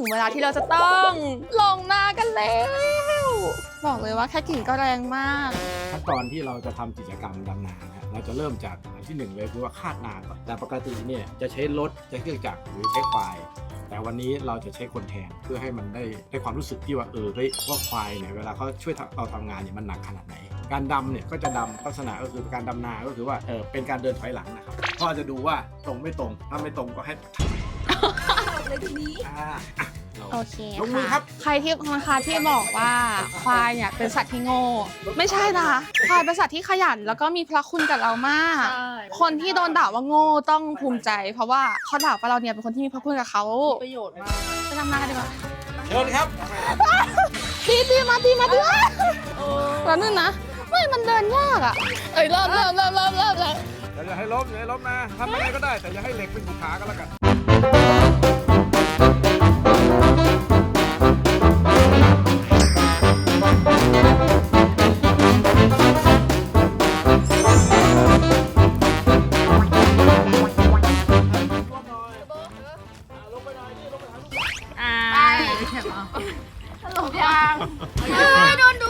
ถึงเวลาที่เราจะต้องลงนากันแล้ว บอกเลยว่าแค่กลิ่นก็แรงมาก ขั้นตอนที่เราจะทำกิจกรรมดำนานะเราจะเริ่มจากอันที่หนึ่งเลยคือว่าคาดนาก่อนแต่ปกติเนี่ยจะใช้รถใช้เครื่องจักรหรือใช้ควาย แต่วันนี้เราจะใช้คนแทนเพื่อให้มันได้ได้ความรู้สึกที่ว่าเออเฮ้ยว่าควายเนี่ยเวลาเขาช่วยเราทำงานเนี่ยมันหนักขนาดไหน การดำเนี่ยก็จะดำลักษณะก็คือการดำนาก็คือว่าเออเป็นการเดินถอยหลังนะครับก็จะดูว่าตรงไม่ตรงถ้าไม่ตรงก็ให้อ่าอะเรา โอเคลงมือครับ ใครที่นะคะที่บอกว่าควายเนี่ยเป็นสัตว์ที่โง่ไม่ใช่นะคะควายเป็นสัตว์ที่ขยัน แล้วก็มีพระคุณกับเรามาก คนที่โดนด่าว่าโง่ต้องภูมิใจ เพราะว่าเขาด่าว่าเราเนี่ยเป็นคนที่มีพระคุณกับเขาประโยชน์มากไปทำงานกันดีกว่าเชิญครับตีตีมาตีมาตีมาแล้วนึงนะไม่มันเดินยากอะเอ้ยเริ่มเริ่มเริ่มเริ่มเริ่มแล้วแต่อย่าให้ล้มอย่าให้ล้มนะทำยังไงก็ได้แต่อย่าให้เหล็กเป็นผูขากันแล้วกัน สรุปยังเฮ้ยโดนดูด